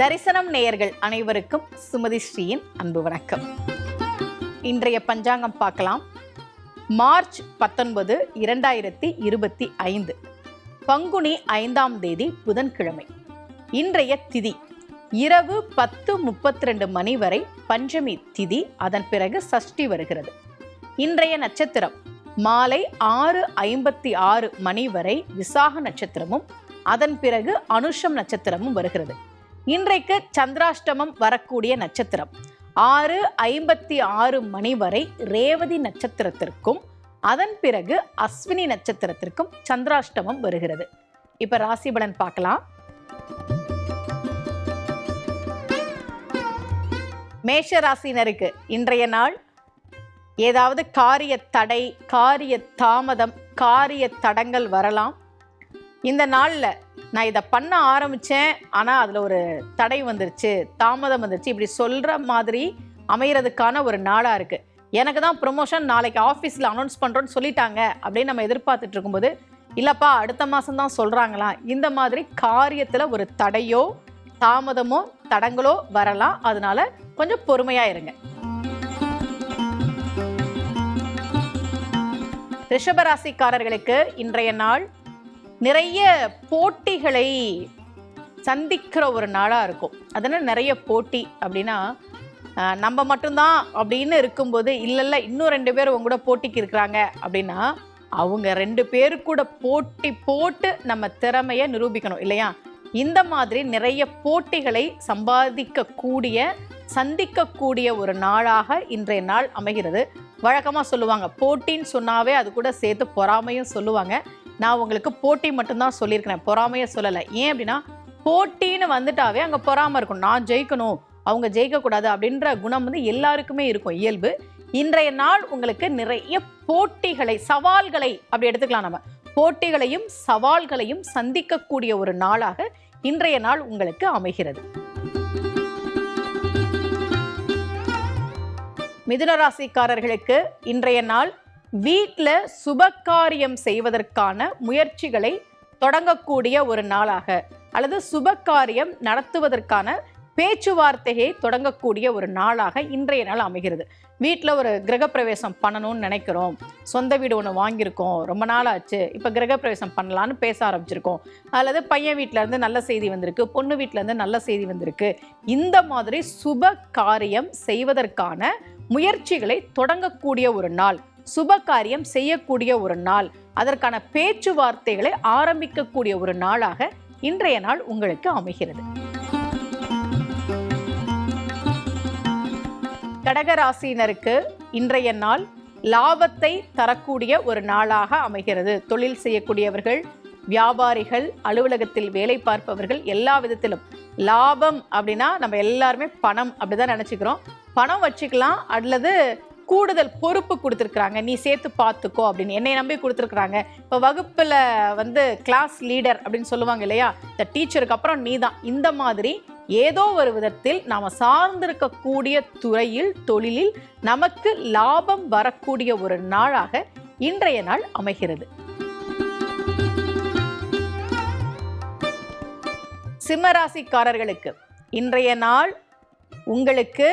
தரிசனம் நேயர்கள் அனைவருக்கும் சுமதி ஸ்ரீயின் அன்பு வணக்கம். இன்றைய பஞ்சாங்கம் பார்க்கலாம். மார்ச் பத்தொன்பது இரண்டாயிரத்தி இருபத்தி ஐந்து. பங்குனி ஐந்தாம் தேதி புதன்கிழமை. இன்றைய திதி இரவு பத்து முப்பத்தி ரெண்டு மணி வரை பஞ்சமி திதி அதன் பிறகு சஷ்டி வருகிறது. இன்றைய நட்சத்திரம் மாலை ஆறு ஐம்பத்தி ஆறு மணி வரை விசாக நட்சத்திரமும் அதன் பிறகு அனுஷம் நட்சத்திரமும் வருகிறது. இன்றைக்கு சந்திராஷ்டமம் வரக்கூடிய நட்சத்திரம். ஆறு ஐம்பத்தி ஆறு மணி வரை ரேவதி நட்சத்திரத்திற்கும் அதன் பிறகு அஸ்வினி நட்சத்திரத்திற்கும் சந்திராஷ்டமம் வருகிறது. இப்ப ராசி பலன் பார்க்கலாம். மேஷ ராசினருக்கு இன்றைய நாள் ஏதாவது காரிய தடை காரிய தாமதம் காரிய தடங்கள் வரலாம். இந்த நாளில் நான் இதை பண்ண ஆரம்பித்தேன் ஆனால் அதில் ஒரு தடை வந்துருச்சு தாமதம் வந்துருச்சு. இப்படி சொல்கிற மாதிரி அமைகிறதுக்கான ஒரு நாளாக இருக்குது எனக்கு தான் ப்ரொமோஷன் நாளைக்கு ஆஃபீஸில் அனௌன்ஸ் பண்ணுறோன்னு சொல்லிட்டாங்க அப்படின்னு நம்ம எதிர்பார்த்துட்டு இருக்கும்போது இல்லைப்பா அடுத்த மாதம் தான் சொல்கிறாங்களா இந்த மாதிரி காரியத்தில் ஒரு தடையோ தாமதமோ தடங்களோ வரலாம். அதனால கொஞ்சம் பொறுமையாக இருங்க. ரிஷபராசிக்காரர்களுக்கு இன்றைய நாள் நிறைய போட்டிகளை சந்திக்கிற ஒரு நாளாக இருக்கும். அதனால் நிறைய போட்டி அப்படின்னா நம்ம மட்டும்தான் அப்படின்னு இருக்கும்போது இல்லைல்ல இன்னும் ரெண்டு பேர் உங்க கூட போட்டிக்கு இருக்கிறாங்க. அப்படின்னா அவங்க ரெண்டு பேரு கூட போட்டி போட்டு நம்ம திறமையை நிரூபிக்கணும் இல்லையா? இந்த மாதிரி நிறைய போட்டிகளை சம்பாதிக்கக்கூடிய சந்திக்கக்கூடிய ஒரு நாளாக இன்றைய நாள் அமைகிறது. வழக்கமாக சொல்லுவாங்க போட்டின்னு சொன்னாவே அது கூட சேர்த்து பொறாமையும் சொல்லுவாங்க. நான் உங்களுக்கு போட்டி மட்டும்தான் சொல்லியிருக்கிறேன். பொறாமையை சொல்லலை. ஏன் அப்படின்னா போட்டின்னு வந்துட்டாவே அங்கே பொறாமை இருக்கும். நான் ஜெயிக்கணும். அவங்க ஜெயிக்கக்கூடாது அப்படின்ற குணம் வந்து எல்லாருக்குமே இருக்கும். இயல்பு. இன்றைய நாள் உங்களுக்கு நிறைய போட்டிகளை சவால்களை அப்படி எடுத்துக்கலாம் நம்ம. போட்டிகளையும் சவால்களையும் சந்திக்கக்கூடிய ஒரு நாளாக இன்றைய நாள் உங்களுக்கு அமைகிறது. மிதுன ராசிக்காரர்களுக்கு இன்றைய நாள் வீட்டில் சுபகாரியம் செய்வதற்கான முயற்சிகளை தொடங்கக்கூடிய ஒரு நாளாக அல்லது சுபகாரியம் நடத்துவதற்கான பேச்சுவார்த்தையை தொடங்கக்கூடிய ஒரு நாளாக இன்றைய நாள் அமைகிறது. வீட்டில் ஒரு கிரகப்பிரவேசம் பண்ணணும்னு நினைக்கிறோம். சொந்த வீடு ஒன்று வாங்கியிருக்கோம். ரொம்ப நாள் ஆச்சு இப்போ கிரகப்பிரவேசம் பண்ணலான்னு பேச ஆரம்பிச்சிருக்கோம். அல்லது பையன் வீட்டிலேருந்து இருந்து நல்ல செய்தி வந்திருக்கு. பொண்ணு வீட்டிலேருந்து நல்ல செய்தி வந்திருக்கு. இந்த மாதிரி சுப காரியம் செய்வதற்கான முயற்சிகளை தொடங்கக்கூடிய ஒரு நாள். சுப காரியம் செய்யக்கூடிய ஒரு நாள். அதற்கான பேச்சுவார்த்தைகளை ஆரம்பிக்கக்கூடிய ஒரு நாளாக இன்றைய நாள் உங்களுக்கு அமைகிறது. கடகராசினருக்கு இன்றைய நாள் லாபத்தை தரக்கூடிய ஒரு நாளாக அமைகிறது. தொழில் செய்யக்கூடியவர்கள் வியாபாரிகள் அலுவலகத்தில் வேலை பார்ப்பவர்கள் எல்லா விதத்திலும். லாபம் அப்படின்னா நம்ம எல்லாருமே பணம் அப்படிதான் நினச்சிக்கிறோம். பணம் வச்சுக்கலாம் அல்லது கூடுதல் பொறுப்பு கொடுத்துருக்குறாங்க. நீ சேர்த்து பார்த்துக்கோ அப்படின்னு. என்னை நம்பி கொடுத்துருக்குறாங்க. இப்போ வகுப்பில் வந்து கிளாஸ் லீடர் அப்படின்னு சொல்லுவாங்க இல்லையா? இந்த டீச்சருக்கு அப்புறம் நீ தான் இந்த மாதிரி ஏதோ ஒரு விதத்தில் நாம் சார்ந்திருக்கக்கூடிய துறையில் தொழிலில் நமக்கு லாபம் வரக்கூடிய ஒரு நாளாக இன்றைய நாள் அமைகிறது. சிம்மராசிக்காரர்களுக்கு இன்றைய நாள் உங்களுக்கு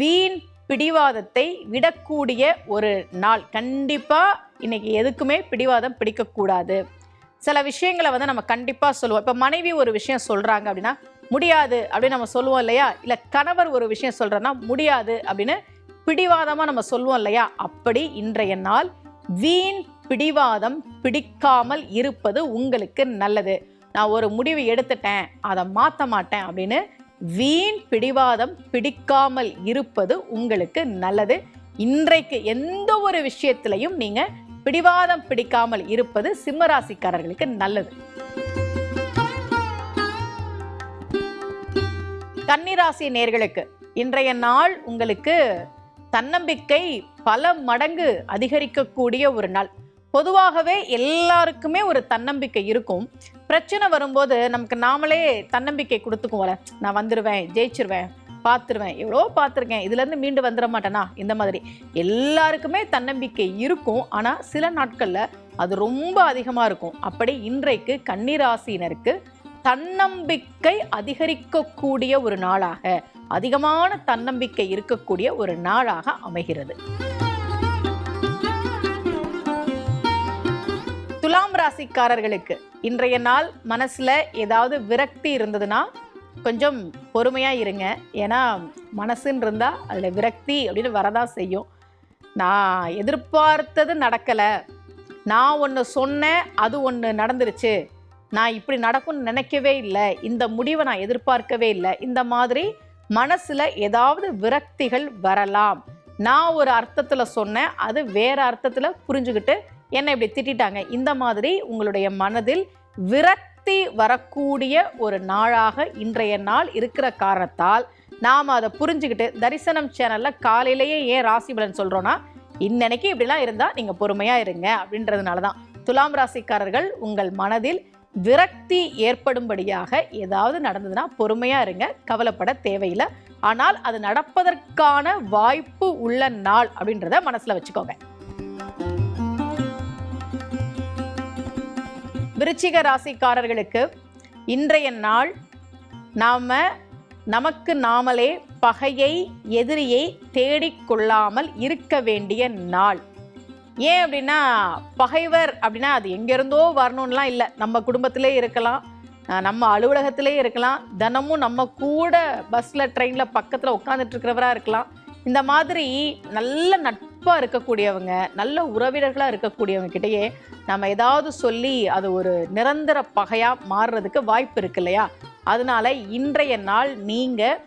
வீண் பிடிவாதத்தை விடக்கூடிய ஒரு நாள். கண்டிப்பாக இன்னைக்கு எதுக்குமே பிடிவாதம் பிடிக்கக்கூடாது. சில விஷயங்களை வந்து நம்ம கண்டிப்பாக சொல்லுவோம். இப்போ மனைவி ஒரு விஷயம் சொல்கிறாங்க அப்படின்னா முடியாது அப்படின்னு நம்ம சொல்லுவோம் இல்லையா? இல்லை கணவர் ஒரு விஷயம் சொல்கிறோன்னா முடியாது அப்படின்னு பிடிவாதமாக நம்ம சொல்லுவோம் இல்லையா? அப்படி இன்றைய நாள் வீண் பிடிவாதம் பிடிக்காமல் இருப்பது உங்களுக்கு நல்லது. நான் ஒரு முடிவு எடுத்துட்டேன் அதை மாற்ற மாட்டேன் அப்படின்னு வீண் பிடிவாதம் பிடிக்காமல் இருப்பது உங்களுக்கு நல்லது. இன்றைக்கு எந்த ஒரு விஷயத்திலையும் நீங்க பிடிவாதம் பிடிக்காமல் இருப்பது சிம்மராசிக்காரர்களுக்கு நல்லது. கன்னிராசி நேர்களுக்கு இன்றைய நாள் உங்களுக்கு தன்னம்பிக்கை பல மடங்கு அதிகரிக்கக்கூடிய ஒரு நாள். பொதுவாகவே எல்லாருக்குமே ஒரு தன்னம்பிக்கை இருக்கும். பிரச்சனை வரும்போது நமக்கு நாமளே தன்னம்பிக்கை கொடுத்துக்குவோம்ல. நான் வந்துடுவேன் ஜெயிச்சிருவேன் பார்த்துருவேன் எவ்வளோ பார்த்துருக்கேன் இதுலேருந்து மீண்டு வந்துட மாட்டேனா? இந்த மாதிரி. எல்லாருக்குமே தன்னம்பிக்கை இருக்கும். ஆனால் சில நாட்களில் அது ரொம்ப அதிகமாக இருக்கும். அப்படி இன்றைக்கு கன்னிராசினருக்கு தன்னம்பிக்கை அதிகரிக்கக்கூடிய ஒரு நாளாக அதிகமான தன்னம்பிக்கை இருக்கக்கூடிய ஒரு நாளாக அமைகிறது. துலாம் ராசிக்காரர்களுக்கு இன்றைய நாள் மனசுல ஏதாவது விரக்தி இருந்ததுன்னா கொஞ்சம் பொறுமையா இருங்க. ஏன்னா மனசுன்னு இருந்தா அதுல விரக்தி அப்படின்னு வரதான் செய்யும். நான் எதிர்பார்த்தது நடக்கலை. நான் ஒன்று சொன்னேன் அது ஒன்று நடந்துருச்சு. நான் இப்படி நடக்கும்னு நினைக்கவே இல்லை. இந்த முடிவை நான் எதிர்பார்க்கவே இல்லை. இந்த மாதிரி மனசில் ஏதாவது விரக்திகள் வரலாம். நான் ஒரு அர்த்தத்தில் சொன்னேன் அது வேறு அர்த்தத்தில் புரிஞ்சுக்கிட்டு என்னை இப்படி திட்டிட்டாங்க. இந்த மாதிரி உங்களுடைய மனதில் விரக்தி வரக்கூடிய ஒரு நாளாக இன்றைய நாள் இருக்கிற காரணத்தால் நாம் அதை புரிஞ்சுக்கிட்டு தரிசனம் சேனலில் காலையிலேயே ஏன் ராசி பலன் சொல்கிறோன்னா இன்னைக்கு இப்படிலாம் இருந்தால் நீங்கள் பொறுமையாக இருங்க அப்படின்றதுனால தான் துலாம் ராசிக்காரர்கள் உங்கள் மனதில் விரக்தி ஏற்படும்படியாக ஏதாவது நடந்ததுன்னா பொறுமையாக இருங்க கவலைப்பட தேவையில்லை. ஆனால் அது நடப்பதற்கான வாய்ப்பு உள்ள நாள் அப்படின்றத மனசில் வச்சுக்கோங்க. விருச்சிக ராசிக்காரர்களுக்கு இன்றைய நாள் நாம் நமக்கு நாமளே பகையை எதிரியை தேடிக்கொள்ளாமல் இருக்க வேண்டிய நாள். ஏன் அப்படின்னா பகைவர் அப்படின்னா அது எங்கேருந்தோ வரணும்லாம் இல்லை. நம்ம குடும்பத்திலே இருக்கலாம் நம்ம அலுவலகத்திலே இருக்கலாம் தினமும் நம்ம கூட பஸ்ஸில் ட்ரெயினில் பக்கத்தில் உட்காந்துட்டு இருக்கிறவராக இருக்கலாம். இந்த மாதிரி நல்ல நட்பாக இருக்கக்கூடியவங்க நல்ல உறவினர்களாக இருக்கக்கூடியவங்க கிட்டேயே நம்ம ஏதாவது சொல்லி அது ஒரு நிரந்தர பகையாக மாறுறதுக்கு வாய்ப்பு இருக்கு இல்லையா? அதனால இன்றைய நாள் நீங்கள்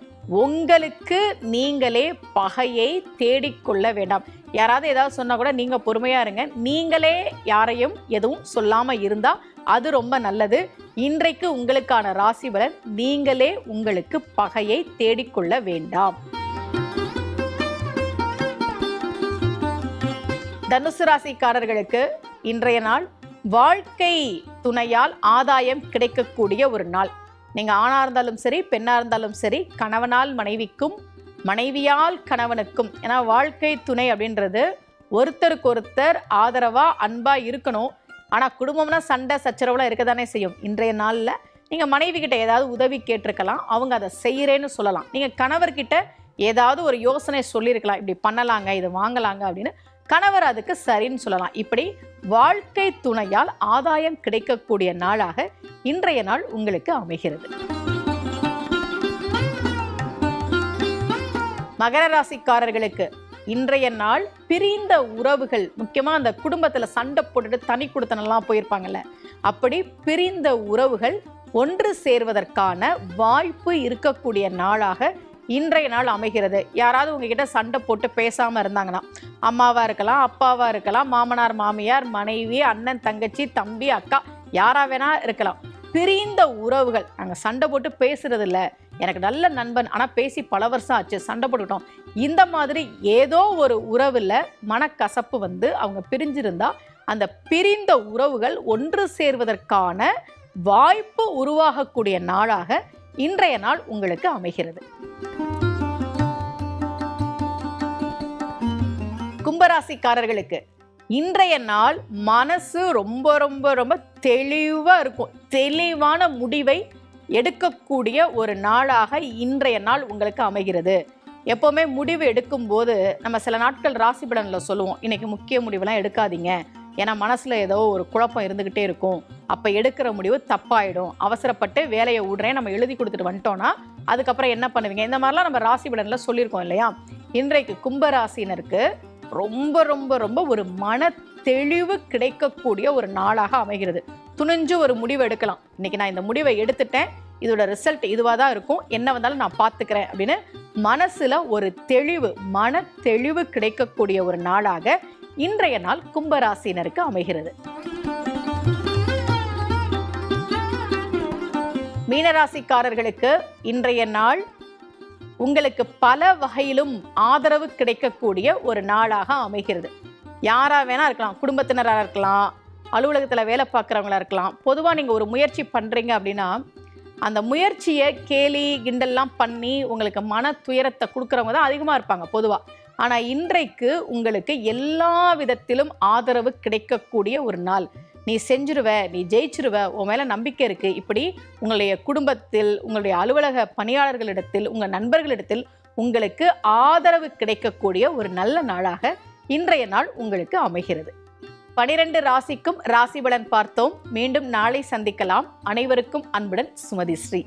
உங்களுக்கு நீங்களே பகையை தேடிக்கொள்ள வேண்டாம். யாராவது ஏதாவது சொன்னால் கூட நீங்கள் பொறுமையாக இருங்க. நீங்களே யாரையும் எதுவும் சொல்லாமல் இருந்தால் அது ரொம்ப நல்லது. இன்றைக்கு உங்களுக்கான ராசி பலன் நீங்களே உங்களுக்கு பகையை தேடிக்கொள்ள வேண்டாம். தனுசு ராசிக்காரர்களுக்கு இன்றைய நாள் வாழ்க்கை துணையால் ஆதாயம் கிடைக்கக்கூடிய ஒரு நாள். நீங்கள் ஆணாக இருந்தாலும் சரி பெண்ணாக இருந்தாலும் சரி கணவனால் மனைவிக்கும் மனைவியால் கணவனுக்கும். ஏன்னா வாழ்க்கை துணை அப்படின்றது ஒருத்தருக்கு ஒருத்தர் ஆதரவாக அன்பாக இருக்கணும். ஆனால் குடும்பம்னா சண்டை சச்சரவுலாம் இருக்க தானே செய்யும். இன்றைய நாளில் நீங்கள் மனைவி கிட்ட ஏதாவது உதவி கேட்டிருக்கலாம். அவங்க அதை செய்கிறேன்னு சொல்லலாம். நீங்கள் கணவர்கிட்ட ஏதாவது ஒரு யோசனை சொல்லியிருக்கலாம். இப்படி பண்ணலாங்க இது வாங்கலாங்க அப்படின்னு கணவர் அதுக்கு சரின்னு சொல்லலாம். இப்படி வாழ்க்கை துணையால் ஆதாயம் கிடைக்கக்கூடிய நாளாக இன்றைய நாள் உங்களுக்கு அமைகிறது. மகர ராசிக்காரர்களுக்கு இன்றைய நாள் பிரிந்த உறவுகள் முக்கியமாக அந்த குடும்பத்தில் சண்டை போட்டுட்டு தனி கொடுத்தனெல்லாம் போயிருப்பாங்கல்ல. அப்படி பிரிந்த உறவுகள் ஒன்று சேர்வதற்கான வாய்ப்பு இருக்கக்கூடிய நாளாக இன்றைய நாள் அமைகிறது. யாராவது உங்ககிட்ட சண்டை போட்டு பேசாமல் இருந்தாங்கன்னா அம்மாவாக இருக்கலாம் அப்பாவாக இருக்கலாம் மாமனார் மாமியார் மனைவி அண்ணன் தங்கச்சி தம்பி அக்கா யாராக வேணா இருக்கலாம். பிரிந்த உறவுகள். நாங்கள் சண்டை போட்டு பேசுறது இல்லை. எனக்கு நல்ல நண்பன். ஆனால் பேசி பல வருஷம் ஆச்சு. சண்டை போட்டுக்கிட்டோம். இந்த மாதிரி ஏதோ ஒரு உறவில் மனக்கசப்பு வந்து அவங்க பிரிஞ்சிருந்தா அந்த பிரிந்த உறவுகள் ஒன்று சேர்வதற்கான வாய்ப்பு உருவாகக்கூடிய நாளாக இன்றைய நாள் உங்களுக்கு அமைகிறது. கும்பராசிக்காரர்களுக்கு இன்றைய நாள் மனசு ரொம்ப ரொம்ப ரொம்ப தெளிவாக இருக்கும். தெளிவான முடிவை எடுக்கக்கூடிய ஒரு நாளாக இன்றைய நாள் உங்களுக்கு அமைகிறது. எப்போவுமே முடிவு எடுக்கும்போது நம்ம சில நாட்கள் ராசி பலனில் சொல்லுவோம். இன்றைக்கி முக்கிய முடிவெல்லாம் எடுக்காதீங்க. ஏன்னா மனசில் ஏதோ ஒரு குழப்பம் இருந்துக்கிட்டே இருக்கும். அப்போ எடுக்கிற முடிவு தப்பாயிடும். அவசரப்பட்டு வேலையை விடுறேன் நம்ம எழுதி கொடுத்துட்டு வந்துட்டோன்னா அதுக்கப்புறம் என்ன பண்ணுவீங்க? இந்த மாதிரிலாம் நம்ம ராசி பலனில் சொல்லியிருக்கோம் இல்லையா? இன்றைக்கு கும்பராசினருக்கு ரொம்ப ரொம்ப ரொம்ப ஒரு மன தெளிவு கிடைக்கக்கூடிய ஒரு நாளாக அமைகிறது. துணிஞ்சு ஒரு முடிவு எடுக்கலாம். இன்னைக்கு நான் இந்த முடிவை எடுத்துட்டேன். இதோட ரிசல்ட் இதுவாக தான் இருக்கும். என்ன வந்தாலும் நான் பார்த்துக்கிறேன் அப்படின்னு மனசில் ஒரு தெளிவு மன தெளிவு கிடைக்கக்கூடிய ஒரு நாளாக இன்றைய நாள் கும்பராசினருக்கு அமைகிறது. மீனராசிக்காரர்களுக்கு இன்றைய நாள் உங்களுக்கு பல வகையிலும் ஆதரவு கிடைக்கக்கூடிய ஒரு நாளாக அமைகிறது. யாராக வேணா இருக்கலாம் குடும்பத்தினராக இருக்கலாம் அலுவலகத்தில் வேலை பார்க்குறவங்களா இருக்கலாம். பொதுவாக நீங்கள் ஒரு முயற்சி பண்ணுறீங்க அப்படின்னா அந்த முயற்சியை கேலி கிண்டல்லாம் பண்ணி உங்களுக்கு மன துயரத்தை கொடுக்குறவங்க தான் அதிகமாக இருப்பாங்க பொதுவாக ஆனால் இன்றைக்கு உங்களுக்கு எல்லா விதத்திலும் ஆதரவு கிடைக்கக்கூடிய ஒரு நாள். நீ செஞ்சிருவ நீ ஜெயிச்சிருவ உன் மேலே நம்பிக்கை இருக்குது இப்படி உங்களுடைய குடும்பத்தில் உங்களுடைய அலுவலக பணியாளர்களிடத்தில் உங்கள் நண்பர்களிடத்தில் உங்களுக்கு ஆதரவு கிடைக்கக்கூடிய ஒரு நல்ல நாளாக இன்றைய நாள் உங்களுக்கு அமைகிறது. பனிரெண்டு ராசிக்கும் ராசி பலன் பார்த்தோம். மீண்டும் நாளை சந்திக்கலாம். அனைவருக்கும் அன்புடன் சுமதி ஸ்ரீ.